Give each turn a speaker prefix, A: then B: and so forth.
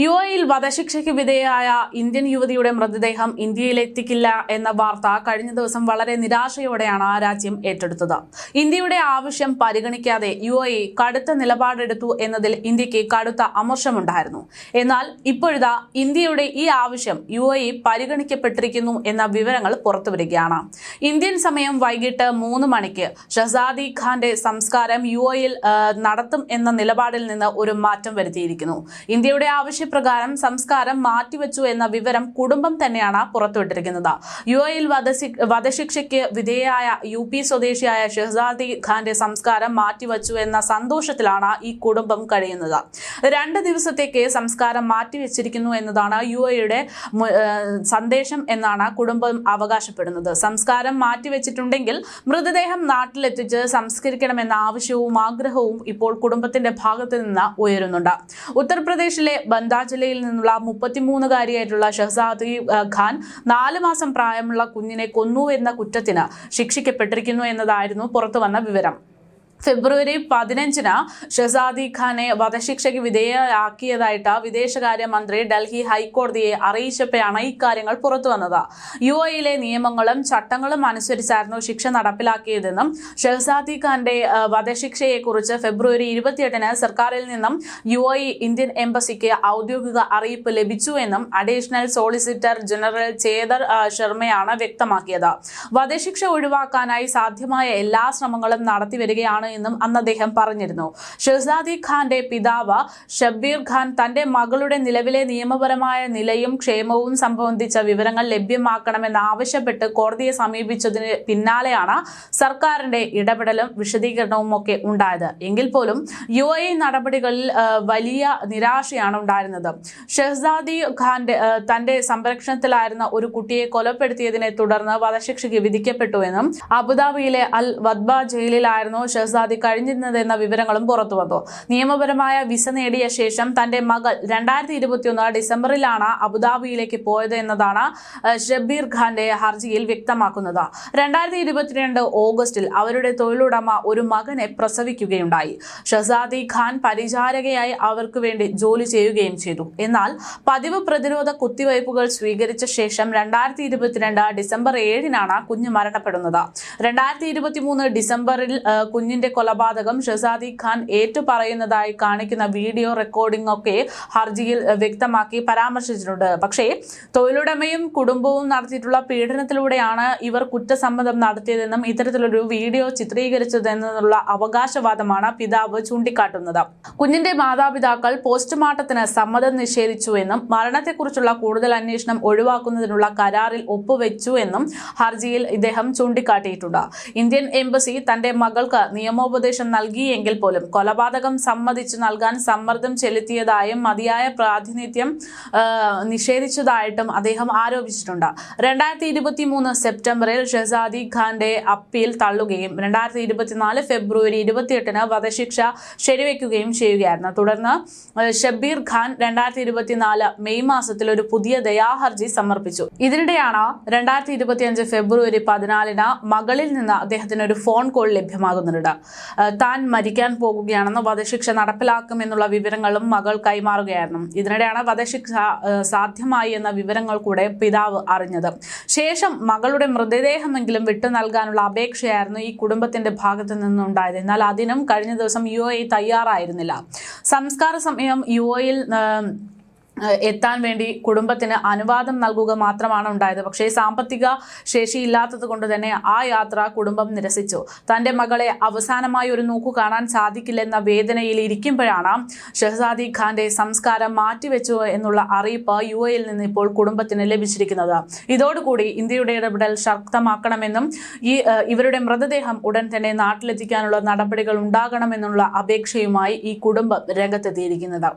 A: U എയിൽ വധശിക്ഷയ്ക്ക് വിധേയയായ Indian യുവതിയുടെ മൃതദേഹം ഇന്ത്യയിലെത്തിക്കില്ല എന്ന വാർത്ത കഴിഞ്ഞ ദിവസം വളരെ നിരാശയോടെയാണ് ആ രാജ്യം ഏറ്റെടുത്തത്. ഇന്ത്യയുടെ ആവശ്യം പരിഗണിക്കാതെ യു എ കടുത്ത നിലപാടെടുത്തു എന്നതിൽ ഇന്ത്യയ്ക്ക് കടുത്ത അമർഷമുണ്ടായിരുന്നു. എന്നാൽ ഇപ്പോഴിതാ ഇന്ത്യയുടെ ഈ ആവശ്യം യു എ പരിഗണിക്കപ്പെട്ടിരിക്കുന്നു എന്ന വിവരങ്ങൾ പുറത്തുവരികയാണ്. ഇന്ത്യൻ സമയം വൈകിട്ട് മൂന്ന് മണിക്ക് ഷസാദി ഖാന്റെ സംസ്കാരം യു നടത്തും എന്ന നിലപാടിൽ നിന്ന് ഒരു മാറ്റം വരുത്തിയിരിക്കുന്നു. ഇന്ത്യയുടെ ആവശ്യപ്രകാരം സംസ്കാരം മാറ്റിവെച്ചു എന്ന വിവരം കുടുംബം തന്നെയാണ് പുറത്തുവിട്ടിരിക്കുന്നത്. യു എയിൽ വധശി- വധശിക്ഷയ്ക്ക് വിധേയയായ യു പി സ്വദേശിയായ ഷെഹ്സാദി ഖാന്റെ സംസ്കാരം മാറ്റിവെച്ചു എന്ന സന്തോഷത്തിലാണ് ഈ കുടുംബം കഴിയുന്നത്. രണ്ട് ദിവസത്തേക്ക് സംസ്കാരം മാറ്റിവെച്ചിരിക്കുന്നു എന്നതാണ് യു എയുടെ സന്ദേശം എന്നാണ് കുടുംബം അവകാശപ്പെടുന്നത്. സംസ്കാരം മാറ്റിവെച്ചിട്ടുണ്ടെങ്കിൽ മൃതദേഹം നാട്ടിലെത്തിച്ച് സംസ്കരിക്കണമെന്ന ആവശ്യവും ആഗ്രഹവും ഇപ്പോൾ കുടുംബത്തിന്റെ ഭാഗത്ത് നിന്ന് ഉയരുന്നുണ്ട്. ഉത്തർപ്രദേശിലെ ബന്ദാ ജില്ലയിൽ നിന്നുള്ള മുപ്പത്തിമൂന്നുകാരിയായിട്ടുള്ള ഷഹസാദി ഖാൻ നാല് മാസം പ്രായമുള്ള കുഞ്ഞിനെ കൊന്നു എന്ന കുറ്റത്തിന് ശിക്ഷിക്കപ്പെട്ടിരിക്കുന്നു എന്നതായിരുന്നു പുറത്തു വന്ന വിവരം. ഫെബ്രുവരി പതിനഞ്ചിന് ഷെസാദി ഖാനെ വധശിക്ഷയ്ക്ക് വിദേശകാര്യ മന്ത്രി ഡൽഹി ഹൈക്കോടതിയെ അറിയിച്ചപ്പോഴാണ് ഇക്കാര്യങ്ങൾ പുറത്തു വന്നത്. യു എയിലെ നിയമങ്ങളും ചട്ടങ്ങളും അനുസരിച്ചായിരുന്നു ശിക്ഷ നടപ്പിലാക്കിയതെന്നും ഷെഹസാദി ഖാന്റെ വധശിക്ഷയെക്കുറിച്ച് ഫെബ്രുവരി ഇരുപത്തിയെട്ടിന് സർക്കാരിൽ നിന്നും യു ഇന്ത്യൻ എംബസിക്ക് ഔദ്യോഗിക അറിയിപ്പ് ലഭിച്ചു എന്നും അഡീഷണൽ സോളിസിറ്റർ ജനറൽ ചേതർ ശർമ്മയാണ് വ്യക്തമാക്കിയത്. വധശിക്ഷ ഒഴിവാക്കാനായി സാധ്യമായ എല്ലാ ശ്രമങ്ങളും നടത്തി വരികയാണ് എന്നും അന്ന് അദ്ദേഹം പറഞ്ഞിരുന്നു. ഷെഹ്സാദി ഖാന്റെ പിതാവ് ഷബീർ ഖാൻ തന്റെ മകളുടെ നിലവിലെ നിയമപരമായ നിലയും ക്ഷേമവും സംബന്ധിച്ച വിവരങ്ങൾ ലഭ്യമാക്കണമെന്ന് ആവശ്യപ്പെട്ട് കോടതിയെ സമീപിച്ചതിന് പിന്നാലെയാണ് സർക്കാരിന്റെ ഇടപെടലും വിശദീകരണവും ഒക്കെ ഉണ്ടായത്. എങ്കിൽ പോലും യു എ നടപടികളിൽ വലിയ നിരാശയാണ് ഉണ്ടായിരുന്നത്. ഷെഹ്സാദി ഖാന്റെ തന്റെ സംരക്ഷണത്തിലായിരുന്ന ഒരു കുട്ടിയെ കൊലപ്പെടുത്തിയതിനെ തുടർന്ന് വധശിക്ഷയ്ക്ക് വിധിക്കപ്പെട്ടുവെന്നും അബുദാബിയിലെ അൽ വദ്ബ ജയിലിലായിരുന്നു ഷഹസാദി കഴിഞ്ഞിരുന്നതെന്ന വിവരങ്ങളും പുറത്തു വന്നു. നിയമപരമായ വിസ നേടിയ ശേഷം തന്റെ മകൾ രണ്ടായിരത്തി ഇരുപത്തിയൊന്ന് ഡിസംബറിലാണ് അബുദാബിയിലേക്ക് പോയത് എന്നതാണ് ഷബീർ ഖാന്റെ ഹർജിയിൽ വ്യക്തമാക്കുന്നത്. രണ്ടായിരത്തി ഇരുപത്തിരണ്ട് ഓഗസ്റ്റിൽ അവരുടെ തൊഴിലുടമ ഒരു മകനെ പ്രസവിക്കുകയുണ്ടായി. ഷസാദി ഖാൻ പരിചാരകയായി അവർക്ക് വേണ്ടി ജോലി ചെയ്യുകയും ചെയ്തു. എന്നാൽ പതിവ് പ്രതിരോധ കുത്തിവയ്പ്പുകൾ സ്വീകരിച്ച ശേഷം രണ്ടായിരത്തി ഇരുപത്തിരണ്ട് ഡിസംബർ ഏഴിനാണ് കുഞ്ഞ് മരണപ്പെടുന്നത്. രണ്ടായിരത്തി ഇരുപത്തിമൂന്ന് ഡിസംബറിൽ കുഞ്ഞിന്റെ കൊലപാതകം ഷസാദി ഖാൻ ഏറ്റുപറയുന്നതായി കാണിക്കുന്ന വീഡിയോ റെക്കോർഡിംഗ് ഒക്കെ ഹർജിയിൽ വ്യക്തമാക്കി പരാമർശിച്ചിട്ടുണ്ട്. പക്ഷേ തൊഴിലുടമയും കുടുംബവും നടത്തിയിട്ടുള്ള പീഡനത്തിലൂടെയാണ് ഇവർ കുറ്റസമ്മതം നടത്തിയതെന്നും ഇത്തരത്തിലൊരു വീഡിയോ ചിത്രീകരിച്ചതെന്നുള്ള അവകാശവാദമാണ് പിതാവ് ചൂണ്ടിക്കാട്ടുന്നത്. കുഞ്ഞിന്റെ മാതാപിതാക്കൾ പോസ്റ്റ്മോർട്ടത്തിന് സമ്മതം നിഷേധിച്ചു എന്നും മരണത്തെക്കുറിച്ചുള്ള കൂടുതൽ അന്വേഷണം ഒഴിവാക്കുന്നതിനുള്ള കരാറിൽ ഒപ്പുവെച്ചു എന്നും ഹർജിയിൽ ഇദ്ദേഹം ചൂണ്ടിക്കാട്ടിയിട്ടുണ്ട്. ഇന്ത്യൻ എംബസി തന്റെ മകൾക്ക് നിയമോപദേശം നൽകിയെങ്കിൽ പോലും കൊലപാതകം സമ്മതിച്ചു നൽകാൻ സമ്മർദ്ദം ചെലുത്തിയതായും മതിയായ പ്രാതിനിധ്യം നിഷേധിച്ചതായിട്ടും അദ്ദേഹം ആരോപിച്ചിട്ടുണ്ട്. രണ്ടായിരത്തി ഇരുപത്തി മൂന്ന് സെപ്റ്റംബറിൽ ഷെസാദി ഖാന്റെ അപ്പീൽ തള്ളുകയും രണ്ടായിരത്തി ഇരുപത്തിനാല് ഫെബ്രുവരി ഇരുപത്തിയെട്ടിന് വധശിക്ഷ ശരിവെക്കുകയും ചെയ്യുകയായിരുന്നു. തുടർന്ന് ഷബീർ ഖാൻ രണ്ടായിരത്തി ഇരുപത്തിനാല് മെയ് മാസത്തിൽ ഒരു പുതിയ ദയാഹർജി സമർപ്പിച്ചു. ഇതിനിടെയാണ് രണ്ടായിരത്തി ഇരുപത്തിയഞ്ച് ഫെബ്രുവരി പതിനാലിന് മകളിൽ നിന്ന് അദ്ദേഹത്തിന് ഒരു ഫോൺ കോൾ ലഭ്യമാകുന്നുണ്ട് താൻ മരിക്കാൻ പോകുകയാണെന്ന് വധശിക്ഷ നടപ്പിലാക്കുമെന്നുള്ള വിവരങ്ങളും മകൾ കൈമാറുകയായിരുന്നു. ഇതിനിടെയാണ് വധശിക്ഷ സാധ്യമായി എന്ന വിവരങ്ങൾ കൂടെ പിതാവ് അറിഞ്ഞത്. ശേഷം മകളുടെ മൃതദേഹമെങ്കിലും വിട്ടു നൽകാനുള്ള അപേക്ഷയായിരുന്നു ഈ കുടുംബത്തിന്റെ ഭാഗത്തു നിന്നുണ്ടായത്. എന്നാൽ അതിനും കഴിഞ്ഞ ദിവസം യു എ തയ്യാറായിരുന്നില്ല. സംസ്കാര സമയം യു എയിൽ എത്താൻ വേണ്ടി കുടുംബത്തിന് അനുവാദം നൽകുക മാത്രമാണ് ഉണ്ടായത്. പക്ഷേ സാമ്പത്തിക ശേഷി ഇല്ലാത്തത് കൊണ്ട് തന്നെ ആ യാത്ര കുടുംബം നിരസിച്ചു. തന്റെ മകളെ അവസാനമായി ഒരു നോക്കു കാണാൻ സാധിക്കില്ലെന്ന വേദനയിൽ ഇരിക്കുമ്പോഴാണ് ഷെഹ്സാദി ഖാന്റെ സംസ്കാരം മാറ്റിവെച്ചു എന്നുള്ള അറിയിപ്പ് യു എയിൽ നിന്ന് ഇപ്പോൾ കുടുംബത്തിന് ലഭിച്ചിരിക്കുന്നത്. ഇതോടുകൂടി ഇന്ത്യയുടെ ഇടപെടൽ ശക്തമാക്കണമെന്നും ഈ ഇവരുടെ മൃതദേഹം ഉടൻ തന്നെ നാട്ടിലെത്തിക്കാനുള്ള നടപടികൾ ഉണ്ടാകണമെന്നുള്ള അപേക്ഷയുമായി ഈ കുടുംബം രംഗത്തെത്തിയിരിക്കുന്നത്.